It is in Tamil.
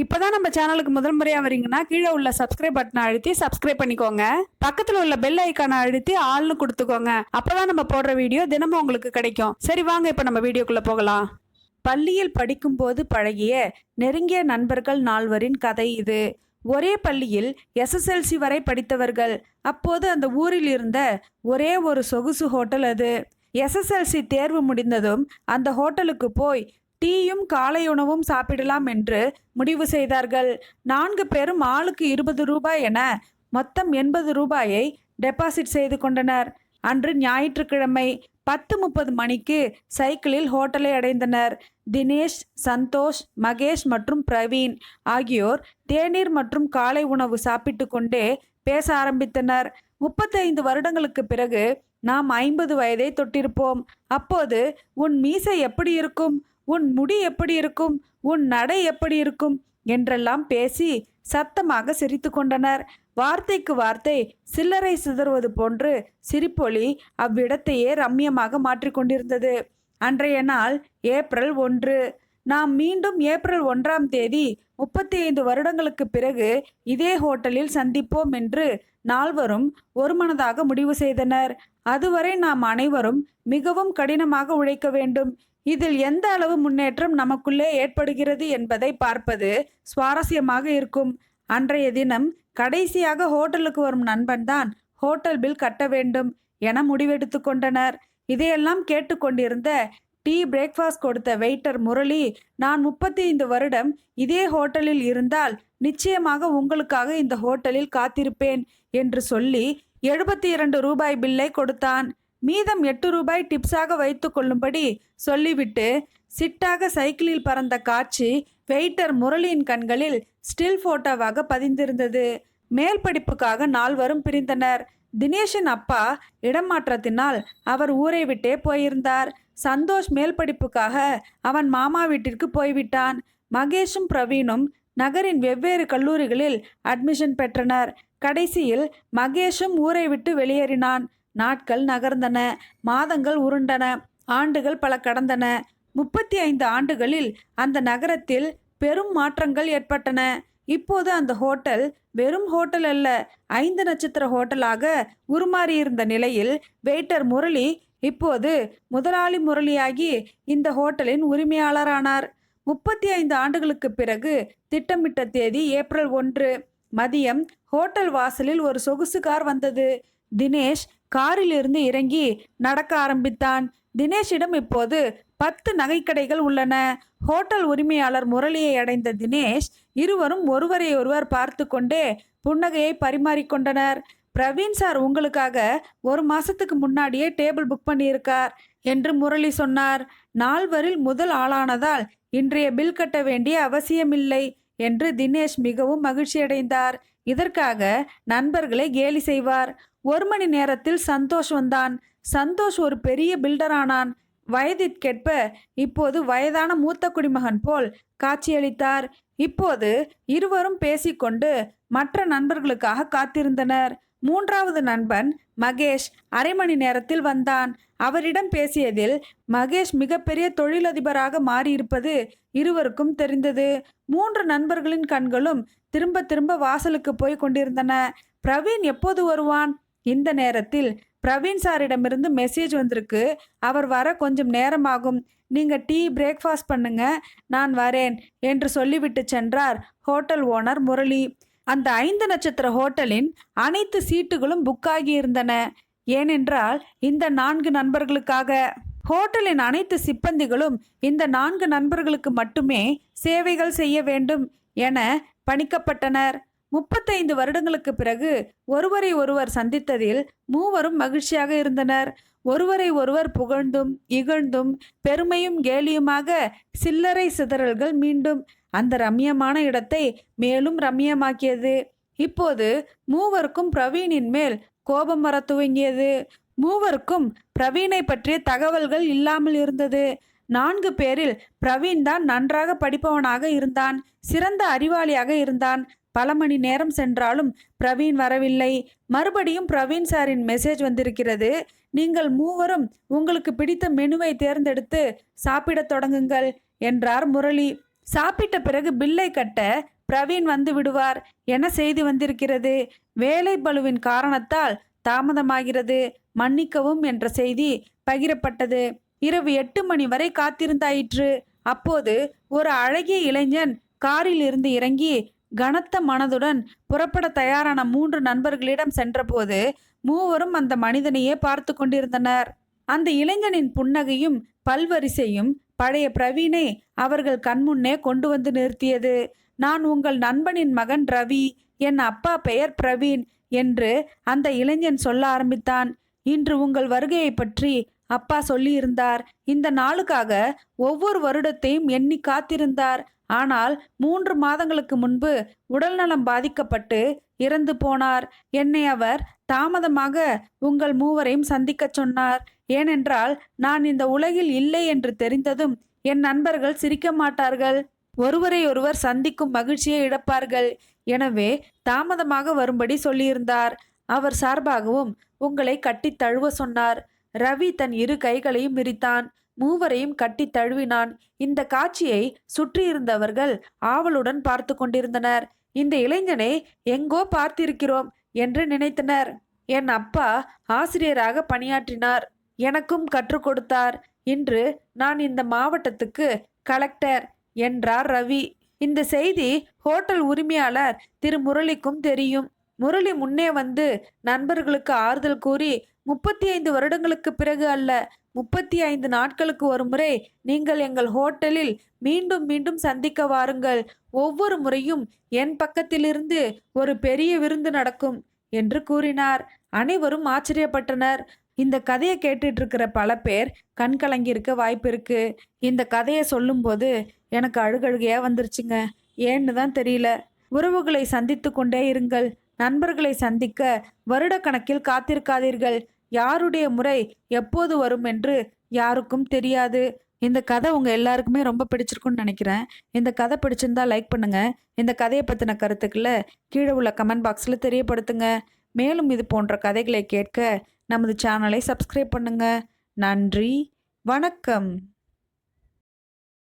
இப்போதான் நம்ம சேனலுக்கு முதல் முறையாக வரீங்கன்னா கீழே உள்ள சப்ஸ்கிரைப் பட்டனை அழுத்தி சப்ஸ்கிரைப் பண்ணிக்கோங்க. பக்கத்தில் உள்ள பெல் ஐக்கானை அழுத்தி ஆள்னு கொடுத்துக்கோங்க. அப்போதான் நம்ம போடுற வீடியோ தினமும் உங்களுக்கு கிடைக்கும். சரி வாங்க இப்போ நம்ம வீடியோக்குள்ளே போகலாம். பள்ளியில் படிக்கும்போது பழகிய நெருங்கிய நண்பர்கள் நால்வரின் கதை இது. ஒரே பள்ளியில் எஸ்எஸ்எல்சி வரை படித்தவர்கள். அப்போது அந்த ஊரில் இருந்த ஒரே ஒரு சொகுசு ஹோட்டல் அது. எஸ்எஸ்எல்சி தேர்வு முடிந்ததும் அந்த ஹோட்டலுக்கு போய் டீயும் காலை உணவும் சாப்பிடலாம் என்று முடிவு செய்தார்கள். நான்கு பேரும் ஆளுக்கு இருபது ரூபாய் என மொத்தம் எண்பது ரூபாயை டெபாசிட் செய்து கொண்டனர். அன்று ஞாயிற்றுக்கிழமை பத்து முப்பது மணிக்கு சைக்கிளில் ஹோட்டலை அடைந்தனர். தினேஷ் சந்தோஷ் மகேஷ் மற்றும் பிரவீன் ஆகியோர் தேநீர் மற்றும் காலை உணவு சாப்பிட்டு கொண்டே பேச ஆரம்பித்தனர். முப்பத்தைந்து வருடங்களுக்கு பிறகு நாம் ஐம்பது வயதை தொட்டிருப்போம். அப்போது உன் மீசை எப்படி இருக்கும்? உன் முடி எப்படி இருக்கும்? உன் நடை எப்படி இருக்கும்? என்றெல்லாம் பேசி சத்தமாக சிரித்து கொண்டனர். வார்த்தைக்கு வார்த்தை சில்லறை சிதறுவது போன்று சிரிப்பொலி அவ்விடத்தையே ரம்யமாக மாற்றிக்கொண்டிருந்தது அன்றைய நாள் ஏப்ரல் ஒன்று. நாம் மீண்டும் ஏப்ரல் ஒன்றாம் தேதி முப்பத்தி ஐந்து வருடங்களுக்கு பிறகு இதே ஹோட்டலில் சந்திப்போம் என்று நால்வரும் ஒருமனதாக முடிவு செய்தனர். அதுவரை நாம் அனைவரும் மிகவும் கடினமாக உழைக்க வேண்டும். இதில் எந்த அளவு முன்னேற்றம் நமக்குள்ளே ஏற்படுகிறது என்பதை பார்ப்பது சுவாரஸ்யமாக இருக்கும். அன்றைய தினம் கடைசியாக ஹோட்டலுக்கு வரும் நண்பன்தான் ஹோட்டல் பில் கட்ட வேண்டும் என முடிவெடுத்து கொண்டனர். இதையெல்லாம் கேட்டுக்கொண்டிருந்த டீ பிரேக்ஃபாஸ்ட் கொடுத்த வெயிட்டர் முரளி நான் முப்பத்தி ஐந்து வருடம் இதே ஹோட்டலில் இருந்தால் நிச்சயமாக உங்களுக்காக இந்த ஹோட்டலில் காத்திருப்பேன் என்று சொல்லி எழுபத்தி இரண்டு ரூபாய் பில்லை கொடுத்தான். மீதம் எட்டு ரூபாய் டிப்ஸாக வைத்து கொள்ளும்படி சொல்லிவிட்டு சிட்டாக சைக்கிளில் பறந்த காட்சி வெயிட்டர் முரளியின் கண்களில் ஸ்டில் போட்டோவாக பதிந்திருந்தது. மேல் படிப்புக்காக நால்வரும் பிரிந்தனர். தினேஷின் அப்பா இடமாற்றத்தினால் அவர் ஊரை விட்டே போயிருந்தார். சந்தோஷ் மேல் படிப்புக்காக அவன் மாமா வீட்டிற்கு போய்விட்டான். மகேஷும் பிரவீனும் நகரின் வெவ்வேறு கல்லூரிகளில் அட்மிஷன் பெற்றனர். கடைசியில் மகேஷும் ஊரை விட்டு வெளியேறினான். நாட்கள் நகர்ந்தன. மாதங்கள் உருண்டன. ஆண்டுகள் பல கடந்தன. முப்பத்தி ஐந்து ஆண்டுகளில் அந்த நகரத்தில் பெரும் மாற்றங்கள் ஏற்பட்டன. இப்போது அந்த ஹோட்டல் வெறும் ஹோட்டல் அல்ல ஐந்து நட்சத்திர ஹோட்டலாக உருமாறியிருந்த நிலையில் வெயிட்டர் முரளி இப்போது முதலாளி முரளியாகி இந்த ஹோட்டலின் உரிமையாளரானார். முப்பத்தி ஐந்து ஆண்டுகளுக்கு பிறகு திட்டமிட்ட தேதி ஏப்ரல் ஒன்று. மதியம் ஹோட்டல் வாசலில் ஒரு சொகுசு கார் வந்தது. தினேஷ் காரிலிருந்து இறங்கி நடக்க ஆரம்பித்தான். தினேஷிடம் இப்போது பத்து நகைக்கடைகள் உள்ளன. ஹோட்டல் உரிமையாளர் முரளியை அடைந்த தினேஷ் இருவரும் ஒருவரை ஒருவர் பார்த்து கொண்டே புன்னகையை பரிமாறிக்கொண்டனர். பிரவீன் சார் உங்களுக்காக ஒரு மாசத்துக்கு முன்னாடியே டேபிள் புக் பண்ணியிருக்கார் என்று முரளி சொன்னார். நால்வரில் முதல் ஆளானதால் இன்றைய பில் கட்ட வேண்டிய அவசியமில்லை என்று தினேஷ் மிகவும் மகிழ்ச்சியடைந்தார் இதற்காக நண்பர்களை கேலி செய்வார். ஒரு மணி நேரத்தில் சந்தோஷ் வந்தான். சந்தோஷ் ஒரு பெரிய பில்டரானான் வயதிற்கேற்ப இப்போது வயதான மூத்த குடிமகன் போல் காட்சியளித்தார். இப்போது இருவரும் பேசிக்கொண்டு மற்ற நண்பர்களுக்காக காத்திருந்தனர். மூன்றாவது நண்பன் மகேஷ் அரை மணி நேரத்தில் வந்தான். அவரிடம் பேசியதில் மகேஷ் மிகப்பெரிய தொழிலதிபராக மாறியிருப்பது இருவருக்கும் தெரிந்தது. மூன்று நண்பர்களின் கண்களும் திரும்ப திரும்ப வாசலுக்கு போய் கொண்டிருந்தன. பிரவீன் எப்போது வருவான்? இந்த நேரத்தில் பிரவீன் சாரிடமிருந்து மெசேஜ் வந்திருக்கு. அவர் வர கொஞ்சம் நேரமாகும். நீங்கள் டீ பிரேக்ஃபாஸ்ட் பண்ணுங்க. நான் வரேன் என்று சொல்லிவிட்டு சென்றார் ஹோட்டல் ஓனர் முரளி. அந்த ஐந்து நட்சத்திர ஹோட்டலின் அனைத்து சீட்டுகளும் புக்காகி இருந்தன ஏனென்றால் இந்த நான்கு நண்பர்களுக்காக ஹோட்டலின் அனைத்து சிப்பந்திகளும் இந்த நான்கு நண்பர்களுக்கு மட்டுமே சேவைகள் செய்ய வேண்டும் என பணிக்கப்பட்டனர். முப்பத்தைந்து வருடங்களுக்கு பிறகு ஒருவரை ஒருவர் சந்தித்ததில் மூவரும் மகிழ்ச்சியாக இருந்தனர். ஒருவரை ஒருவர் புகழ்ந்தும் இகழ்ந்தும் பெருமையும் கேலியுமாக சில்லறை சிதறல்கள் மீண்டும் அந்த ரம்யமான இடத்தை மேலும் ரம்யமாக்கியது. இப்போது மூவருக்கும் பிரவீனின் மேல் கோபம் வர துவங்கியது. மூவருக்கும் பிரவீனை பற்றிய தகவல்கள் இல்லாமல் இருந்தது. நான்கு பேரில் பிரவீன் தான் நன்றாக படிப்பவனாக இருந்தான். சிறந்த அறிவாளியாக இருந்தான். பல மணி நேரம் சென்றாலும் பிரவீன் வரவில்லை. மறுபடியும் பிரவீன் சாரின் மெசேஜ் வந்திருக்கிறது. நீங்கள் மூவரும் உங்களுக்கு பிடித்த மெனுவை தேர்ந்தெடுத்து சாப்பிடத் தொடங்குங்கள் என்றார் முரளி. சாப்பிட்ட பிறகு பில்லை கட்ட பிரவீன் வந்து விடுவார். என செய்தி வந்திருக்கிறது? வேலை பளுவின் காரணத்தால் தாமதமாகிறது. மன்னிக்கவும் என்ற செய்தி பகிரப்பட்டது. இரவு எட்டு மணி வரை காத்திருந்தாயிற்று. அப்போது ஒரு அழகிய இளைஞன் காரில் இருந்து இறங்கி கனத்த மனதுடன் புறப்பட தயாரான மூன்று நண்பர்களிடம் சென்றபோது மூவரும் அந்த மனிதனையே பார்த்து கொண்டிருந்தனர். அந்த இளைஞனின் புன்னகையும் பல்வரிசையும் பழைய பிரவீனை அவர்கள் கண்முன்னே கொண்டு வந்து நிறுத்தியது. நான் உங்கள் நண்பனின் மகன் ரவி என் அப்பா பெயர் பிரவீன் என்று அந்த இளைஞன் சொல்ல ஆரம்பித்தான். இன்று உங்கள் வருகையை பற்றி அப்பா சொல்லியிருந்தார். இந்த நாளுக்காக ஒவ்வொரு வருடத்தையும் எண்ணி காத்திருந்தார். ஆனால் மூன்று மாதங்களுக்கு முன்பு உடல்நலம் பாதிக்கப்பட்டு இறந்து போனார். என்னை அவர் தாமதமாக உங்கள் மூவரையும் சந்திக்கச் சொன்னார். ஏனென்றால் நான் இந்த உலகில் இல்லை என்று தெரிந்ததும் என் நண்பர்கள் சிரிக்க மாட்டார்கள். ஒருவரை ஒருவர் சந்திக்கும் மகிழ்ச்சியை இழப்பார்கள். எனவே தாமதமாக வரும்படி சொல்லியிருந்தார். அவர் சார்பாகவும் உங்களை கட்டி தழுவ சொன்னார். ரவி தன் இரு கைகளையும் விரித்தான். மூவரையும் கட்டித் தழுவினான். இந்த காட்சியை சுற்றியிருந்தவர்கள் ஆவலுடன் பார்த்து கொண்டிருந்தனர். இந்த இளைஞனை எங்கோ பார்த்திருக்கிறோம் என்று நினைத்தனர். என் அப்பா ஆசிரியராக பணியாற்றினார். எனக்கும் கற்றுக் கொடுத்தார். இன்று நான் இந்த மாவட்டத்துக்கு கலெக்டர் என்றார் ரவி. இந்த செய்தி ஹோட்டல் உரிமையாளர் திரு முரளிக்கும் தெரியும். முரளி முன்னே வந்து நண்பர்களுக்கு ஆறுதல் கூறி முப்பத்தி ஐந்து வருடங்களுக்கு பிறகு அல்ல முப்பத்தி ஐந்து நாட்களுக்கு ஒரு முறை நீங்கள் எங்கள் ஹோட்டலில் மீண்டும் மீண்டும் சந்திக்க வாருங்கள். ஒவ்வொரு முறையும் என் பக்கத்திலிருந்து ஒரு பெரிய விருந்து நடக்கும் என்று கூறினார். அனைவரும் ஆச்சரியப்பட்டனர். இந்த கதையை கேட்டுட்டு இருக்கிற பல பேர் கண் கலங்கி வாய்ப்பு இருக்கு இந்த கதையை சொல்லும்போது எனக்கு அழுகழுகையாக வந்துருச்சுங்க. ஏன்னு தான் தெரியல. உறவுகளை சந்தித்து கொண்டே இருங்கள். நண்பர்களை சந்திக்க வருடக்கணக்கில் காத்திருக்காதீர்கள். யாருடைய முறை எப்போது வரும் என்று யாருக்கும் தெரியாது. இந்த கதை உங்கள் எல்லாருக்குமே ரொம்ப பிடிச்சிருக்குன்னு நினைக்கிறேன். இந்த கதை பிடிச்சிருந்தா லைக் பண்ணுங்க. இந்த கதையை பற்றின கருத்துக்களை கீழே உள்ள கமெண்ட் பாக்ஸில் தெரியப்படுத்துங்க. மேலும் இது போன்ற கதைகளை கேட்க நமது சேனலை சப்ஸ்கிரைப் பண்ணுங்கள் நன்றி. வணக்கம்.